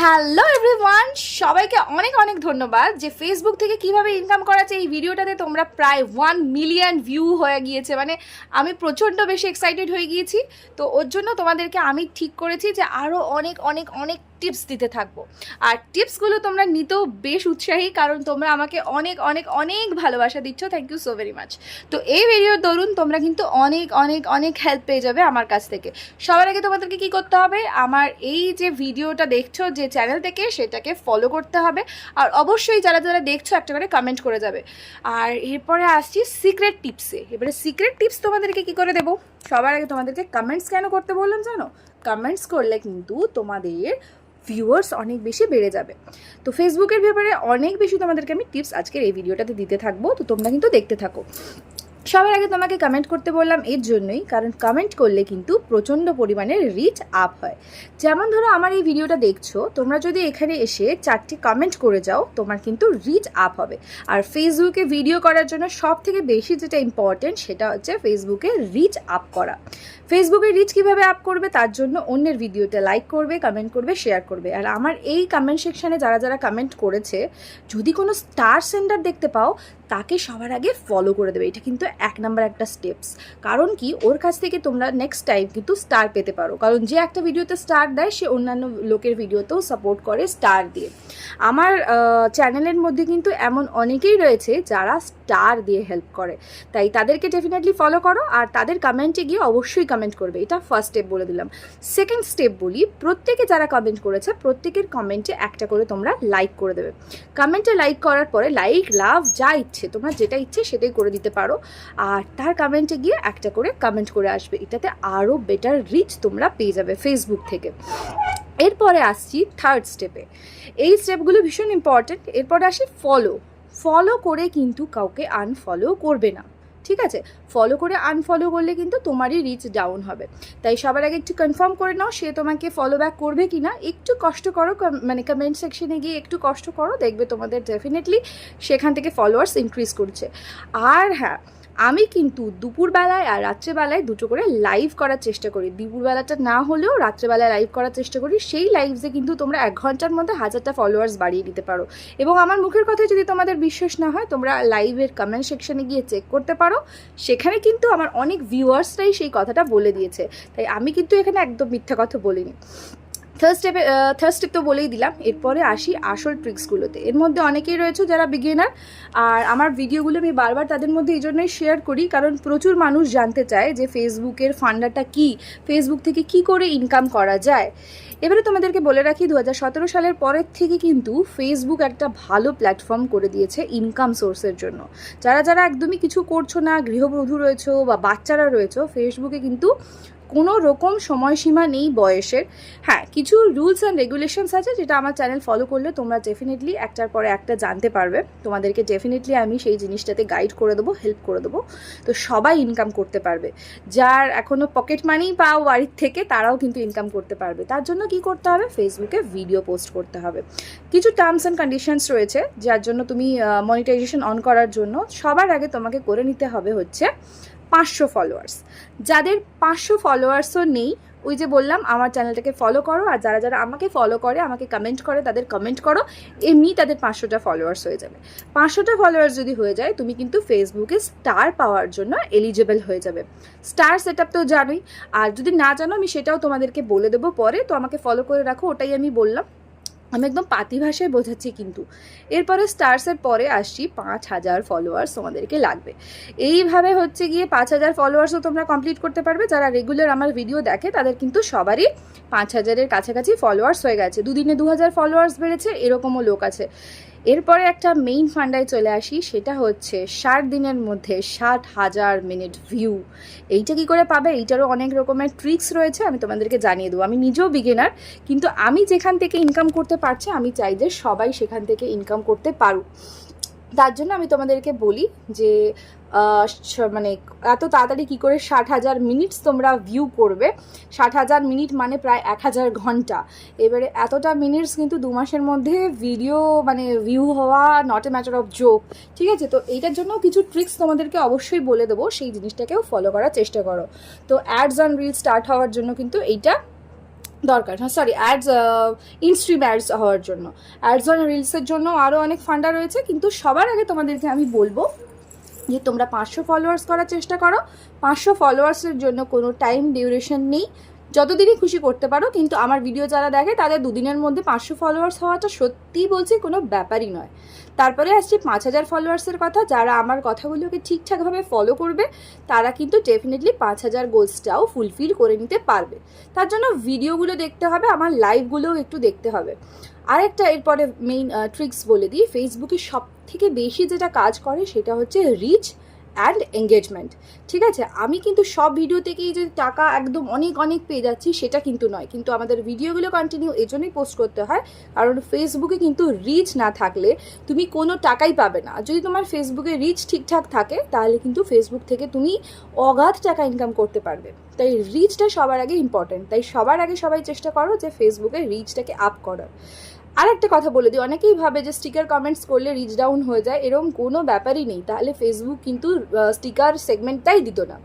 Hello everyone সবাইকে অনেক অনেক ধন্যবাদ যে ফেসবুক থেকে কীভাবে ইনকাম করা এই ভিডিওটাতে তোমরা প্রায় ওয়ান মিলিয়ন ভিউ হয়ে গিয়েছে। মানে আমি প্রচণ্ড বেশি এক্সাইটেড হয়ে গিয়েছি। তো ওর জন্য তোমাদেরকে আমি ঠিক করেছি যে আরও অনেক অনেক অনেক টিপস দিতে থাকব। আর টিপসগুলো তোমরা নিতেও বেশ উৎসাহী, কারণ তোমরা আমাকে অনেক অনেক অনেক ভালোবাসা দিচ্ছ। Thank you so very much তো এই ভিডিওর দরুন তোমরা কিন্তু অনেক অনেক অনেক হেল্প পেয়ে যাবে আমার কাছ থেকে। সবার আগে তোমাদেরকে কি করতে হবে? আমার এই যে ভিডিওটা দেখছ, যে চ্যানেল থেকে, সেটাকে ফলো করতে হবে। আর অবশ্যই যারা যারা দেখছ, একটা করে কমেন্ট করে যাবে। আর এরপরে আসছি সিক্রেট টিপসে এবারে সিক্রেট টিপস তোমাদেরকে কি করে দেবো? সবার আগে তোমাদেরকে কমেন্টস কেন করতে বললাম জানো? কমেন্টস করলে কিন্তু তোমাদের ভিউয়ার্স অনেক বেশি বেড়ে যাবে। তো ফেসবুকের ব্যাপারে অনেক বেশি তোমাদেরকে আমি টিপস আজকের এই ভিডিওটাতে দিতে থাকব। তো তোমরা কিন্তু দেখতে থাকো। সবার আগে তোমাকে কমেন্ট করতে বললাম এর জন্যই, কারণ কমেন্ট করলে কিন্তু প্রচণ্ড পরিমাণে রিচ আপ হয়। যেমন ধরো আমার এই ভিডিওটা দেখছ, তোমরা যদি এখানে এসে চারটি কমেন্ট করে যাও, তোমার কিন্তু রিচ আপ হবে। আর ফেসবুকে ভিডিও করার জন্য সব থেকে বেশি যেটা ইম্পর্টেন্ট সেটা হচ্ছে ফেসবুকে রিচ আপ করা। ফেসবুকে রিচ কীভাবে আপ করবে, তার জন্য অন্যের ভিডিওটা লাইক করবে কমেন্ট করবে শেয়ার করবে। আর আমার এই কমেন্ট সেকশানে যারা যারা কমেন্ট করেছে, যদি কোনো স্টার সেন্টার দেখতে পাও, তাকে সবার আগে ফলো করে দেবে। এটা কিন্তু এক নাম্বার একটা স্টেপস কারণ কি? ওর কাছ থেকে তোমরা নেক্সট টাইম কিন্তু স্টার পেতে পারো। কারণ যে একটা ভিডিওতে স্টার দেয়, সে অন্যান্য লোকের ভিডিওতেও সাপোর্ট করে স্টার দিয়ে। আমার চ্যানেলের মধ্যে কিন্তু এমন অনেকেই রয়েছে যারা স্টার দিয়ে হেল্প করে। তাই তাদেরকে ডেফিনেটলি ফলো করো আর তাদের কমেন্টে গিয়ে অবশ্যই কমেন্ট করবে। এটা ফার্স্ট স্টেপ বলে দিলাম। সেকেন্ড স্টেপ বলি, প্রত্যেকে যারা কমেন্ট করেছে, প্রত্যেকের কমেন্টে একটা করে তোমরা লাইক করে দেবে। কমেন্টে লাইক করার পরে লাইক লাভ যা ইচ্ছে, তোমরা যেটা ইচ্ছে সেটাই করে দিতে পারো। আর তার কমেন্টে গিয়ে একটা করে কমেন্ট করে আসবে। এটাতে আরও বেটার রিচ তোমরা পেয়ে যাবে ফেসবুক থেকে। এরপরে আসছি থার্ড স্টেপে এই স্টেপগুলো ভীষণ ইম্পর্টেন্ট এরপরে আসি ফলো ফলো করে কিন্তু কাউকে আনফলো করবে না। ঠিক আছে? ফলো করে আনফলো করলে কিন্তু তোমারই রিচ ডাউন হবে। তাই সবার আগে একটু কনফার্ম করে নাও সে তোমাকে ফলো ব্যাক করবে কি না একটু কষ্ট করো মানে কমেন্ট সেকশনে গিয়ে একটু কষ্ট করো, দেখবে তোমাদের ডেফিনেটলি সেখান থেকে ফলোয়ার্স ইনক্রিজ করছে। আর হ্যাঁ আমি কিন্তু দুপুরবেলায় আর রাত্রেবেলায় দুটো করে লাইভ করার চেষ্টা করি। দুপুরবেলাটা না হলেও রাত্রেবেলায় লাইভ করার চেষ্টা করি। সেই লাইভসে কিন্তু তোমরা এক ঘণ্টার মধ্যে হাজারটা ফলোয়ার্স বাড়িয়ে দিতে পারো। এবং আমার মুখের কথায় যদি তোমাদের বিশ্বাস না হয়, তোমরা লাইভের কমেন্ট সেকশনে গিয়ে চেক করতে পারো। সেখানে কিন্তু আমার অনেক ভিউয়ার্সরাই সেই কথাটা বলে দিয়েছে। তাই আমি কিন্তু এখানে একদম মিথ্যা কথা বলিনি। থার্ড স্টেপে থার্ড স্টেপ তো বলেই দিলাম। এরপরে আসি আসল ট্রিক্সগুলোতে এর মধ্যে অনেকেই রয়েছে যারা বিগিনার আর আমার ভিডিওগুলো আমি বারবার তাদের মধ্যে এই জন্যই শেয়ার করি, কারণ প্রচুর মানুষ জানতে চায় যে ফেসবুকের ফান্ডাটা কি ফেসবুক থেকে কি করে ইনকাম করা যায়। এবারে তোমাদেরকে বলে রাখি দু হাজার সতেরো সালের পরের থেকে কিন্তু ফেসবুক একটা ভালো প্ল্যাটফর্ম করে দিয়েছে ইনকাম সোর্সের জন্য। যারা যারা একদমই কিছু করছ না, গৃহবধূ রয়েছো বা বাচ্চারা রয়েছো ফেসবুকে কিন্তু কোনো রকম সময়সীমা নেই বয়সের। হ্যাঁ কিছু রুলস অ্যান্ড রেগুলেশনস আছে যেটা আমার চ্যানেল ফলো করলে তোমরা ডেফিনেটলি একটার পরে একটা জানতে পারবে। তোমাদেরকে ডেফিনেটলি আমি সেই জিনিসটাতে গাইড করে দেবো হেল্প করে দেবো। তো সবাই ইনকাম করতে পারবে। যার এখনও পকেট মানি পাও বাড়ির থেকে তারাও কিন্তু ইনকাম করতে পারবে। তার জন্য কি করতে হবে? ফেসবুকে ভিডিও পোস্ট করতে হবে। কিছু টার্মস অ্যান্ড কন্ডিশনস রয়েছে, যার জন্য তুমি মনিটাইজেশন অন করার জন্য সবার আগে তোমাকে করে নিতে হবে হচ্ছে পাঁচশো ফলোয়ার্স যাদের পাঁচশো ফলোয়ার্সও নেই, ওই যে বললাম, আমার চ্যানেলটাকে ফলো করো, আর যারা যারা আমাকে ফলো করে, আমাকে কমেন্ট করে, তাদের কমেন্ট করো, এমনি তাদের পাঁচশোটা ফলোয়ার্স হয়ে যাবে। পাঁচশোটা ফলোয়ার্স যদি হয়ে যায়, তুমি কিন্তু ফেসবুকে স্টার পাওয়ার জন্য এলিজেবল হয়ে যাবে। স্টার সেট আপ তো জানোই। আর যদি না জানো, আমি সেটাও তোমাদেরকে বলে দেবো পরে, তো আমাকে ফলো করে রাখো, ওটাই আমি বললাম। আমি একদম পাতি ভাষায় বোঝাচ্ছি কিন্তু। এরপরে স্টার্সের পরে আসছি পাঁচ হাজার ফলোয়ার্স তোমাদেরকে লাগবে। এইভাবে হচ্ছে গিয়ে পাঁচ হাজার ফলোয়ার্সও তোমরা কমপ্লিট করতে পারবে। যারা রেগুলার আমার ভিডিও দেখে, তাদের কিন্তু সবারই পাঁচ হাজারের কাছাকাছি ফলোয়ার্স হয়ে গেছে। দুদিনে দু হাজার ফলোয়ার্স বেড়েছে, এরকমও লোক আছে। এরপরে একটা মেইন ফান্ডায় চলে আসি, সেটা হচ্ছে ষাট দিনের মধ্যে ষাট হাজার মিনিট ভিউ এইটা কি করে পাবে? এইটারও অনেক রকমের ট্রিক্স রয়েছে, আমি তোমাদেরকে জানিয়ে দেবো। আমি নিজেও বিগিনার কিন্তু আমি যেখান থেকে ইনকাম করতে পারছি, আমি চাই যে সবাই সেখান থেকে ইনকাম করতে পারুক। তার জন্য আমি তোমাদেরকে বলি যে মানে এত তাড়াতাড়ি কি করে ষাট হাজার মিনিটস তোমরা ভিউ করবে। ষাট হাজার মিনিট মানে প্রায় এক হাজার ঘণ্টা। এবারে এতটা মিনিটস কিন্তু দু মাসের মধ্যে ভিডিও মানে ভিউ হওয়া not a matter of joke ঠিক আছে? তো এইটার জন্য কিছু ট্রিক্স তোমাদেরকে অবশ্যই বলে দেবো, সেই জিনিসটাকেও ফলো করার চেষ্টা করো। তো অ্যাডস অন রিল স্টার্ট হওয়ার জন্য কিন্তু এইটা দরকার। হ্যাঁ সরি অ্যাডস ইনস্ট্রিম অ্যাডস হওয়ার জন্য। অ্যাডস অন রিলসের জন্য আরও অনেক ফান্ডা রয়েছে, কিন্তু সবার আগে তোমাদেরকে আমি বলব যে তোমরা পাঁচশো ফলোয়ার্স করার চেষ্টা করো। পাঁচশো ফলোয়ার্সের জন্য কোনো টাইম ডিউরেশন নেই। যতদিনই খুশি করতে পারো, কিন্তু আমার ভিডিও যারা দেখে, তাদের দুদিনের মধ্যে পাঁচশো ফলোয়ার্স হওয়াটা সত্যিই বলছি কোনো ব্যাপারই নয়। তারপরে আসছে পাঁচ হাজার ফলোয়ার্সের কথা, যারা আমার কথাগুলোকে ঠিকঠাকভাবে ফলো করবে, তারা কিন্তু ডেফিনেটলি পাঁচ হাজার গোলসটাও ফুলফিল করে নিতে পারবে। তার জন্য ভিডিওগুলো দেখতে হবে, আমার লাইভগুলোও একটু দেখতে হবে। আরেকটা এরপরে মেইন ট্রিক্স বলে দিই ফেসবুকে সব থেকে বেশি যেটা কাজ করে, সেটা হচ্ছে রিচ অ্যান্ড এঙ্গেজমেন্ট ঠিক আছে? আমি কিন্তু সব ভিডিও থেকেই যে টাকা একদম অনেক অনেক পেয়ে যাচ্ছি সেটা কিন্তু নয়। কিন্তু আমাদের ভিডিওগুলো কন্টিনিউ এজন্যই পোস্ট করতে হয়। কারণ ফেসবুকে কিন্তু রিচ না থাকলে তুমি কোনো টাকাই পাবে না। যদি তোমার ফেসবুকে রিচ ঠিকঠাক থাকে, তাহলে কিন্তু ফেসবুক থেকে তুমি অগাধ টাকা ইনকাম করতে পারবে। তাই রিচটা সবার আগে ইম্পর্টেন্ট তাই সবার আগে সবাই চেষ্টা করো যে ফেসবুকে রিচটাকে আপ করার। আর একটা কথা বলে দিই, অনেকেই ভাবে যে স্টিকার কমেন্টস করলে রিচ ডাউন হয়ে যায় এরকম কোনো ব্যাপারই নেই। তাহলে ফেসবুক কিন্তু স্টিকার সেগমেন্টটাই দিত না।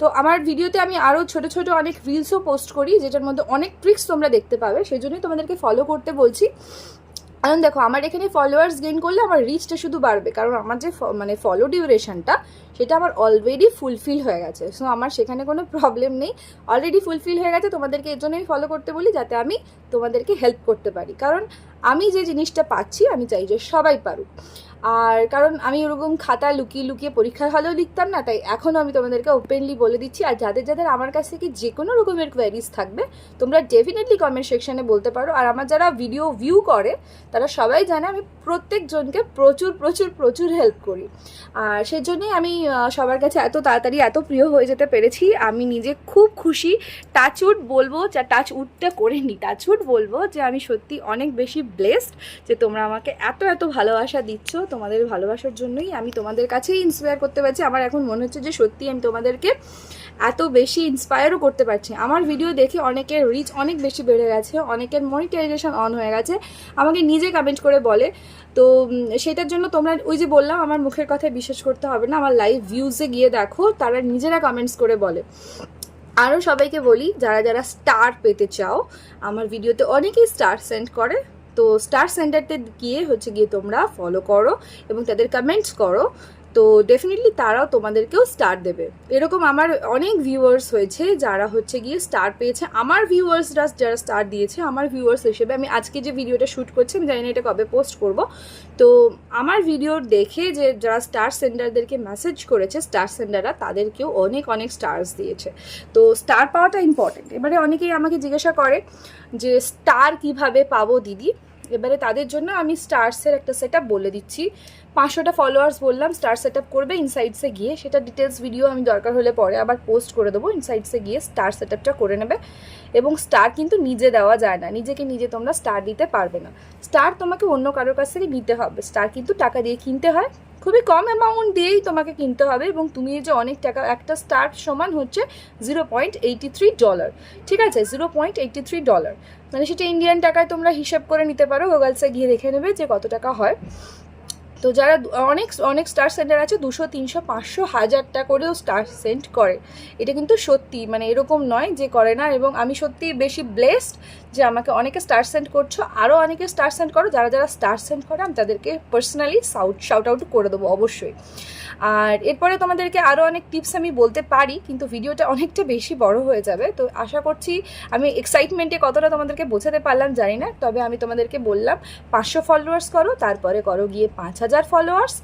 তো আমার ভিডিওতে আমি আরও ছোট ছোট অনেক রিলসও পোস্ট করি, যেটার মধ্যে অনেক ট্রিক্স তোমরা দেখতে পাবে। সেই জন্যই তোমাদেরকে ফলো করতে বলছি। কারণ দেখো, আমার এখানে ফলোয়ার্স গেইন করলে আমার রিচটা শুধু বাড়বে। কারণ আমার যে মানে ফলো ডিউরেশনটা সেটা আমার অলরেডি ফুলফিল হয়ে গেছে। সো আমার সেখানে কোনো প্রবলেম নেই। অলরেডি ফুলফিল হয়ে গেছে, তোমাদেরকে এর জন্যই ফলো করতে বলি, যাতে আমি তোমাদেরকে হেল্প করতে পারি। কারণ আমি যে জিনিসটা পাচ্ছি, আমি চাই যে সবাই পারুক। আর কারণ আমি ওরকম খাতা লুকিয়ে লুকিয়ে পরীক্ষার হলেও লিখতাম না, তাই এখনও আমি তোমাদেরকে ওপেনলি বলে দিচ্ছি। আর যাদের যাদের আমার কাছ থেকে যে কোনো রকমের কোয়ারিজ থাকবে, তোমরা ডেফিনেটলি কমেন্ট সেকশানে বলতে পারো। আর আমার যারা ভিডিও ভিউ করে, তারা সবাই জানে আমি প্রত্যেকজনকে প্রচুর প্রচুর প্রচুর হেল্প করি। আর সেই জন্যই আমি সবার কাছে এত তাড়াতাড়ি, এত প্রিয় হয়ে যেতে পেরেছি। আমি নিজে খুব খুশি। টাচউড বলব যা টাচ উডটা করে নি। টাচউড বলব যে আমি সত্যি অনেক বেশি ব্লেসড যে তোমরা আমাকে এত এত ভালোবাসা দিচ্ছ। তোমাদের ভালোবাসার জন্যই আমি তোমাদের কাছেই ইন্সপায়ার করতে পারছি। আমার এখন মনে হচ্ছে যে সত্যি আমি তোমাদেরকে এত বেশি ইন্সপায়ারও করতে পারছি। আমার ভিডিও দেখে অনেকের রিচ অনেক বেশি বেড়ে গেছে, অনেকের মনিটাইজেশন অন হয়ে গেছে। আমাকে নিজে কমেন্ট করে বলে। তো সেটার জন্য তোমরা, ওই যে বললাম, আমার মুখের কথায় বিশ্বাস করতে হবে না, আমার লাইভ ভিউজে গিয়ে দেখো, তারা নিজেরা কমেন্টস করে বলে। আরও সবাইকে বলি, যারা যারা স্টার পেতে চাও, আমার ভিডিওতে অনেকেই স্টার সেন্ড করে। তো স্টার সেন্টারতে গিয়ে হচ্ছে গিয়ে তোমরা ফলো করো এবং তাদের কমেন্টস করো। তো ডেফিনেটলি তারাও তোমাদেরকেও স্টার দেবে। এরকম আমার অনেক ভিউয়ার্স হয়েছে যারা হচ্ছে গিয়ে স্টার পেয়েছে। আমার ভিউয়ার্সরা যারা স্টার দিয়েছে, আমার ভিউয়ার্স হিসেবে আমি আজকে যে ভিডিওটা শ্যুট করছি, আমি জানি না এটা কবে পোস্ট করব। তো আমার ভিডিও দেখে যে যারা স্টার সেন্ডারদেরকে মেসেজ করেছে স্টার সেন্ডাররা তাদেরকেও অনেক অনেক স্টার্স দিয়েছে। তো স্টার পাওয়াটা ইম্পর্টেন্ট এবারে অনেকেই আমাকে জিজ্ঞাসা করে যে স্টার কীভাবে পাবো দিদি? এবারে তাদের জন্য আমি স্টারসের একটা সেট বলে দিচ্ছি। পাঁচশোটা ফলোয়ার্স বললাম স্টার সেট করবে ইনসাইডসে গিয়ে সেটা ডিটেলস ভিডিও আমি দরকার হলে পরে আবার পোস্ট করে দেবো ইনসাইডসে গিয়ে স্টার সেট করে নেবে। এবং স্টার কিন্তু নিজে দেওয়া যায় না, নিজেকে নিজে তোমরা স্টার দিতে পারবে না। স্টার তোমাকে অন্য কারোর কাছ থেকে নিতে হবে স্টার কিন্তু টাকা দিয়ে কিনতে হয়। খুবই কম অ্যামাউন্ট দিয়েই তোমাকে কিনতে হবে এবং তুমি যে অনেক টাকা, একটা স্টার্ট সমান হচ্ছে zero point eighty three dollar ঠিক আছে? Zero point eighty three dollar মানে সেটা ইন্ডিয়ান টাকায় তোমরা হিসাব করে নিতে পারো গুগলসে গিয়ে দেখে নেবে যে কত টাকা হয়। তো যারা অনেক অনেক স্টার সেন্টার আছে, দুশো, তিনশো, পাঁচশো, হাজারটা করেও স্টার সেন্ট করে। এটা কিন্তু সত্যি মানে এরকম নয় যে করে না। এবং আমি সত্যি বেশি ব্লেসড যে আমাকে অনেকে স্টার সেন্ট করছ আরও অনেকে স্টার সেন্ট করো। যারা যারা স্টার সেন্ট করে, আমি তাদেরকে পার্সোনালি সাউট শাউট আউট করে দেবো, অবশ্যই। আর এরপরে তোমাদেরকে আরও অনেক টিপস আমি বলতে পারি, কিন্তু ভিডিওটা অনেকটা বেশি বড় হয়ে যাবে। তো আশা করছি আমি এক্সাইটমেন্টে কতটা তোমাদেরকে বোঝাতে পারলাম জানি না, তবে আমি তোমাদেরকে বললাম, পাঁচশো ফলোয়ার্স করো, তারপরে করো গিয়ে পাঁচ হাজার। ফলোয়ার্স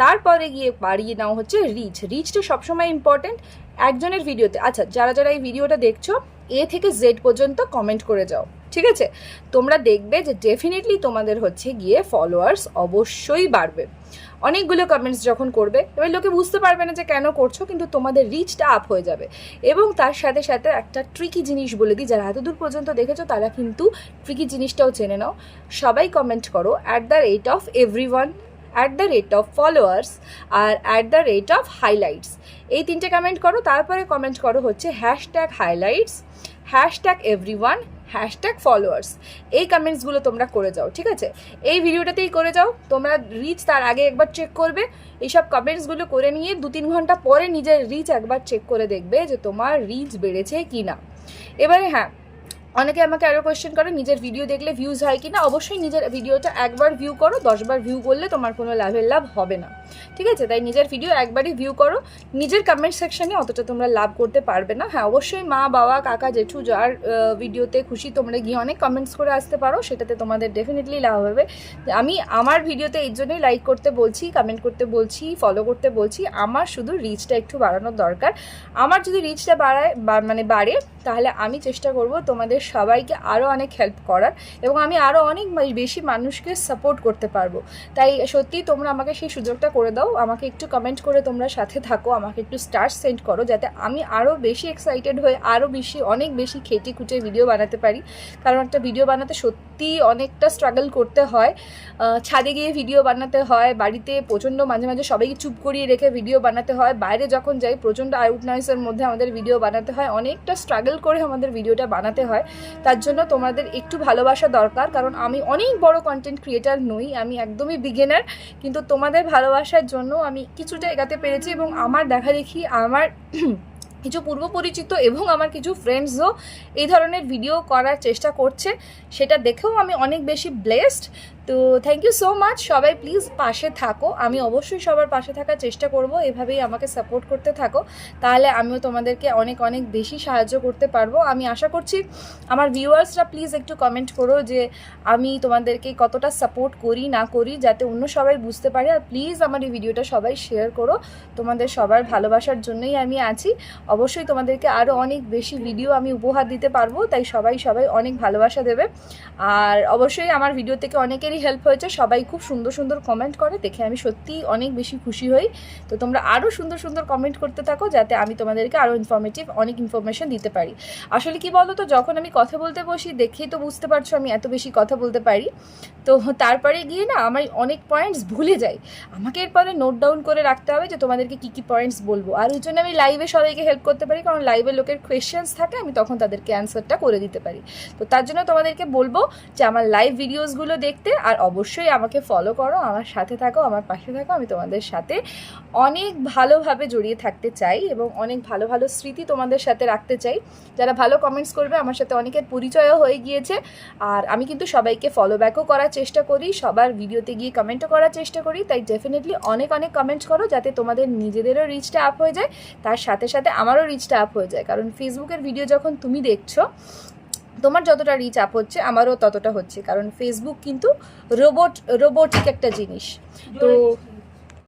তারপরে গিয়ে বাড়িয়ে নাও হচ্ছে রিচ রিচটা সবসময় ইম্পর্টেন্ট একজনের ভিডিওতে আচ্ছা যারা যারা এই ভিডিওটা দেখছ এ থেকে জেড পর্যন্ত কমেন্ট করে যাও, ঠিক আছে? তোমরা দেখবে যে ডেফিনেটলি তোমাদের হচ্ছে গিয়ে ফলোয়ার্স অবশ্যই বাড়বে। অনেকগুলো কমেন্টস যখন করবে, এবার লোকে বুঝতে পারবে না যে কেন করছ, কিন্তু তোমাদের রিচটা আপ হয়ে যাবে। এবং তার সাথে সাথে একটা ট্রিকি জিনিস বলে দিই, যারা এতদূর পর্যন্ত দেখেছ, তারা কিন্তু ট্রিকি জিনিসটাও চেনে নাও। সবাই কমেন্ট করো at the rate of every at the rate of followers R at the rate of highlights এই তিনটে কমেন্ট করো, তারপরে কমেন্ট করো হচ্ছে hashtag highlights hashtag every one hashtag followers এই কমেন্টসগুলো তোমরা করে যাও, ঠিক আছে? এই ভিডিওটাতেই করে যাও, তোমরা রিচ তার আগে একবার চেক করবে। এইসব কমেন্টসগুলো করে নিয়ে দু তিন ঘণ্টা পরে নিজের রিচ একবার চেক করে দেখবে যে তোমার রিচ বেড়েছে কি না এবারে হ্যাঁ অনেকে আমাকে আরও কোয়েশ্চেন করে, নিজের ভিডিও দেখলে ভিউজ হয় কি না অবশ্যই নিজের ভিডিওটা একবার ভিউ করো, দশবার ভিউ করলে তোমার কোনো লাভের লাভ হবে না। ঠিক আছে? তাই নিজের ভিডিও একবারই ভিউ করো। নিজের কমেন্ট সেকশনে অতটা তোমরা লাভ করতে পারবে না। হ্যাঁ অবশ্যই মা, বাবা, কাকা, জেঠু, যার ভিডিওতে খুশি তোমরা গিয়ে অনেক কমেন্টস করে আসতে পারো। সেটাতে তোমাদের ডেফিনেটলি লাভ হবে। আমি আমার ভিডিওতে এই জন্যই লাইক করতে বলছি কমেন্ট করতে বলছি ফলো করতে বলছি। আমার শুধু রিচটা একটু বাড়ানোর দরকার। আমার যদি রিচটা বাড়ায় মানে বাড়ে, তাহলে আমি চেষ্টা করব তোমাদের সবাইকে আরও অনেক হেল্প করার এবং আমি আরও অনেক বেশি মানুষকে সাপোর্ট করতে পারব। তাই সত্যি তোমরা আমাকে সেই সুযোগটা করে দাও। আমাকে একটু কমেন্ট করে তোমরা সাথে থাকো। আমাকে একটু স্টার সেন্ড করো যাতে আমি আরও বেশি এক্সাইটেড হয়ে আরও বেশি, অনেক বেশি খেটে খুঁটে ভিডিও বানাতে পারি। কারণ একটা ভিডিও বানাতে সত্যি অনেকটা স্ট্রাগল করতে হয়। ছাদে গিয়ে ভিডিও বানাতে হয়, বাড়িতে প্রচণ্ড মাঝে মাঝে সবাইকে চুপ করিয়ে রেখে ভিডিও বানাতে হয়। বাইরে যখন যাই, প্রচণ্ড আউট নয়েসের মধ্যে আমাদের ভিডিও বানাতে হয়। অনেকটা স্ট্রাগল করে আমাদের ভিডিওটা বানাতে হয়। তার জন্য তোমাদের একটু ভালোবাসা দরকার, কারণ আমি অনেক বড় কন্টেন্ট ক্রিয়েটার নই, আমি একদমই বিগিনার কিন্তু তোমাদের ভালোবাসার জন্য আমি কিছুটা এগাতে পেরেছি এবং আমার দেখা দেখি, আমার কিছু পূর্ব পরিচিত এবং আমার কিছু ফ্রেন্ডসও এই ধরনের ভিডিও করার চেষ্টা করছে। সেটা দেখেও আমি অনেক বেশি ব্লেসড তো থ্যাংক ইউ সো মাচ সবাই প্লিজ পাশে থাকো। আমি অবশ্যই সবার পাশে থাকার চেষ্টা করব। এভাবেই আমাকে সাপোর্ট করতে থাকো। তাহলে আমিও তোমাদেরকে অনেক অনেক বেশি সাহায্য করতে পারব। আমি আশা করছি আমার ভিউয়ার্সরা প্লিজ একটু কমেন্ট করো যে আমি তোমাদেরকে কতটা সাপোর্ট করি, না করি, যাতে অন্য সবাই বুঝতে পারে। আর প্লিজ আমার এই ভিডিওটা সবাই শেয়ার করো। তোমাদের সবার ভালোবাসার জন্যই আমি আছি। অবশ্যই তোমাদেরকে আরও অনেক বেশি ভিডিও আমি উপহার দিতে পারব। তাই সবাই সবাই অনেক ভালোবাসা দেবে। আর অবশ্যই আমার ভিডিও থেকে অনেকেরই হেল্প হয়েছে। সবাই খুব সুন্দর সুন্দর কমেন্ট করে। দেখে আমি সত্যিই অনেক বেশি খুশি হই। তো তোমরা আরও সুন্দর সুন্দর কমেন্ট করতে থাকো যাতে আমি তোমাদেরকে আরও ইনফরমেটিভ অনেক ইনফরমেশন দিতে পারি। আসলে কি বলো তো যখন আমি কথা বলতে বসি, দেখেই তো বুঝতে পারছ আমি এত বেশি কথা বলতে পারি। তো তারপরে গিয়ে না আমার অনেক পয়েন্টস ভুলে যাই। আমাকে এরপরে নোট ডাউন করে রাখতে হবে যে তোমাদেরকে কী কী পয়েন্টস বলব। আর ওই জন্য আমি লাইভে সবাইকে হেল্প করতে পারি। কারণ লাইভে লোকের কোয়েশ্চেন্স থাকে, আমি তখন তাদেরকে অ্যান্সারটা করে দিতে পারি। তো তার জন্য তোমাদেরকে বলব যে আমার লাইভ ভিডিওসগুলো দেখতে আর অবশ্যই আমাকে ফলো করো, আমার সাথে থাকো, আমার পাশে থাকো, আমি তোমাদের সাথে অনেক ভালোভাবে জড়িয়ে থাকতে চাই এবং অনেক ভালো ভালো স্মৃতি তোমাদের সাথে রাখতে চাই। যারা ভালো কমেন্টস করবে, আমার সাথে অনেকের পরিচয়ও হয়ে গিয়েছে। আর আমি কিন্তু সবাইকে ফলো ব্যাকও করার চেষ্টা করি, সবার ভিডিওতে গিয়ে কমেন্টও করার চেষ্টা করি। তাই ডেফিনেটলি অনেক অনেক কমেন্টস করো যাতে তোমাদের নিজেদেরও রিচটা আপ হয়ে যায়, তার সাথে সাথে আমারও রিচটা আপ হয়ে যায়। কারণ ফেসবুকের ভিডিও যখন তুমি দেখছ তোমার যতটা রিচ আপ হচ্ছে, আমারও ততটা হচ্ছে। কারণ ফেসবুক কিন্তু রোবট রোবোটিক একটা জিনিস। তো